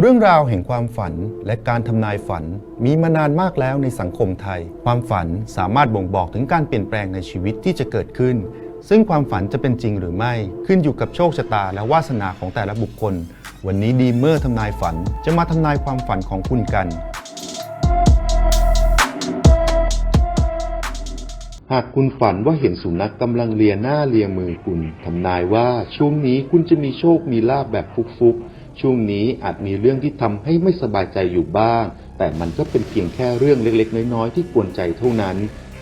เรื่องราวแห่งความฝันและการทำนายฝันมีมานานมากแล้วในสังคมไทย ความฝันสามารถบ่งบอกถึงการเปลี่ยนแปลงในชีวิตที่จะเกิดขึ้น ซึ่งความฝันจะเป็นจริงหรือไม่ขึ้นอยู่กับโชคชะตาและวาสนาของแต่ละบุคคล วันนี้ดีเมอร์ทำนายฝันจะมาทำนายความฝันของคุณกัน หากคุณฝันว่าเห็นสุนัขกำลังเลียหน้าเลียมือคุณทำนายว่าช่วงนี้คุณจะมีโชคมีลาบแบบฟุกๆ ช่วงนี้อาจมีเรื่องที่ทำให้ไม่สบายใจอยู่บ้าง แต่มันก็เป็นเพียงแค่เรื่องเล็กๆ น้อยๆ ที่กวนใจเท่านั้น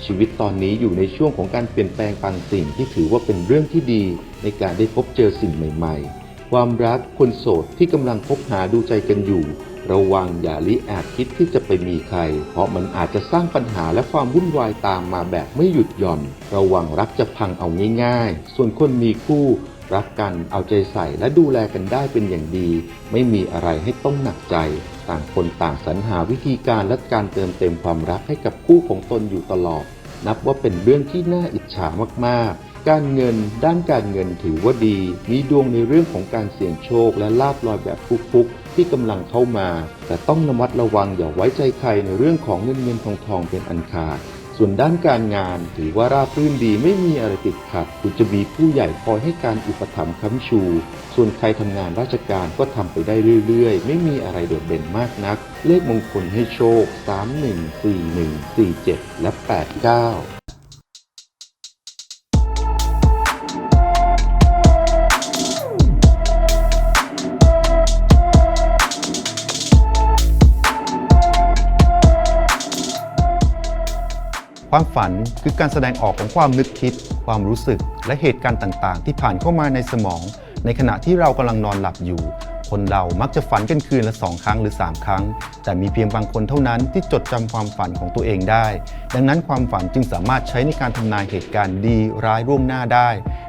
ชีวิตตอนนี้อยู่ในช่วงของการเปลี่ยนแปลงบางสิ่งที่ถือว่าเป็นเรื่องที่ดี ในการได้พบเจอสิ่งใหม่ ๆ ความรักคนโสดที่กำลังคบหาดูใจกันอยู่ ระวังอย่าลิแอบคิดที่จะไปมีใคร เพราะมันอาจจะสร้างปัญหาและความวุ่นวายตามมาแบบไม่หยุดหย่อน ระวังรักจะพังเอาง่ายๆ ส่วนคนมีคู่ รักกันเอาใจใส่และดูแลกันได้เป็นอย่างดี ไม่มีอะไรให้ต้องหนักใจ ต่างคนต่างสรรหาวิธีการและการเติมเต็มความรักให้กับคู่ของตนอยู่ตลอด นับว่าเป็นเรื่องที่น่าอิจฉามากๆ การเงินด้านการเงินถือว่าดี มีดวงในเรื่องของการเสี่ยงโชคและลาบลอยแบบฟุกๆที่กำลังเข้ามา แต่ต้องระมัดระวังอย่าไว้ใจใครในเรื่องของเงินเงินทองทองเป็นอันขาด ส่วนด้านการงานถือว่าราบรื่นดีไม่มีอะไรติดขัดคุณจะมีผู้ใหญ่คอยให้การอุปถัมภ์ค้ำชู ส่วนใครทำงานราชการก็ทำไปได้เรื่อยๆ ไม่มีอะไรโดดเด่นมากนัก เลขมงคลให้โชค 31 41 47 และ 89 ความฝันคือการแสดงออกของความนึกคิด ความรู้สึก และเหตุการณ์ต่างๆ ที่ผ่านเข้ามาในสมอง ในขณะที่เรากำลังนอนหลับอยู่ คนเรามักจะฝันกันคืนละสองครั้งหรือ 3 ครั้ง แต่มีเพียงบางคนเท่านั้นที่จดจำความฝันของตัวเองได้ ดังนั้นความฝันจึงสามารถใช้ในการทำนายเหตุการณ์ดีร้ายร่วมหน้าได้